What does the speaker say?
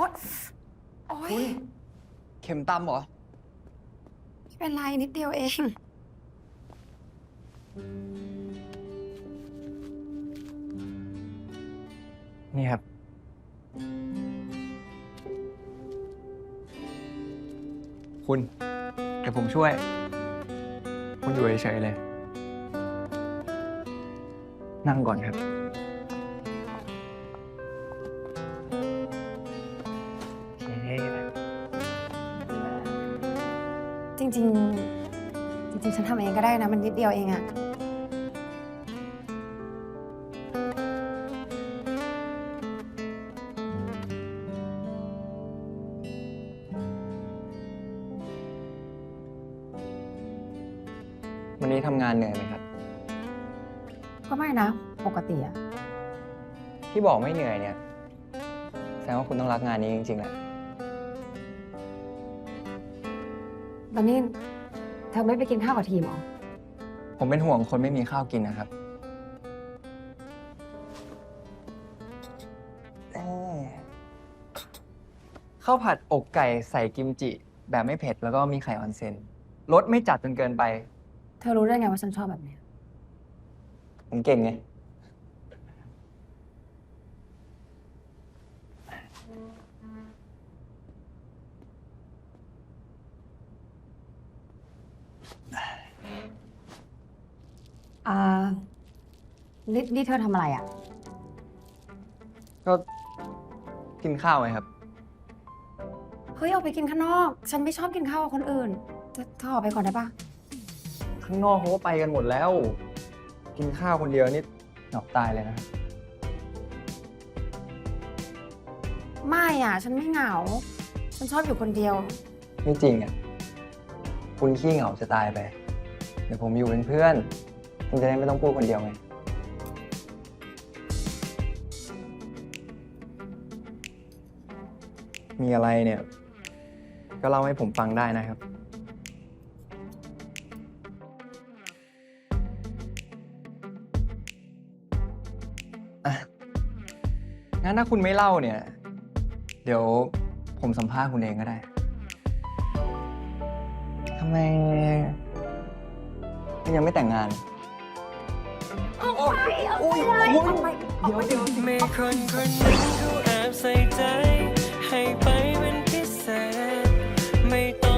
อ๊ยโอ๊ยอุ๊ยเข็มตำเหรอ ไม่เป็นไรนิดเดียวเอง นี่ครับ คุณเดี๋ยวผมช่วย คุณอยู่เฉยๆเลย นั่งก่อนครับ ริง ๆ จริง ๆ ฉันทำเองก็ได้นะ มันนิดเดียวเองอะวันนี้ทำงานเหนื่อยไหมครับ ก็ไม่นะ ปกติอะที่บอกไม่เหนื่อยเนี่ย แสดงว่าคุณต้องรักงานนี้จริงๆแหละ ตอนนี้เธอไม่ไปกินข้าวกับทีมเหรอ ผมเป็นห่วงคนไม่มีข้าวกินนะครับเอ้ยข้าวผัดอกไก่ใส่กิมจิ แบบไม่เผ็ดแล้วก็มีไข่ออนเซนรสไม่จัดจนเกินไป เธอรู้ได้ไงว่าฉันชอบแบบเนี้ยผมเก่งไง อ่านี่นี่เธอทำอะไรอะก็กินข้าวไงครับ เฮ้ยเอาไปกินข้างนอก ฉันไม่ชอบกินข้าวกับคนอื่นเธอเธอออกไปก่อนได้ปะข้างนอกเขาก็ไปกันหมดแล้ว กินข้าวคนเดียวนี่หนอกตายเลยนะครับไม่อะ ฉันไม่เหงา ฉันชอบอยู่คนเดียว ไม่จริงอะ คุณขี้เหงาจะตายไป เดี๋ยวผมอยู่เป็นเพื่อน คุณจะได้ไม่ต้องพูดคนเดียวไง มีอะไรเนี่ย ก็เล่าให้ผมฟังได้นะครับ อะ งั้นถ้าคุณไม่เล่าเนี่ย เดี๋ยวผมสัมภาษณ์คุณเองก็ได้ ทำไมคุณยังไม่แต่งงานโอ้ยโอ้ยเดี๋ยวเดี๋ยวมีคนคนหนึ่งเขาแอบใส่ใจ ให้ไปเป็นพิเศษ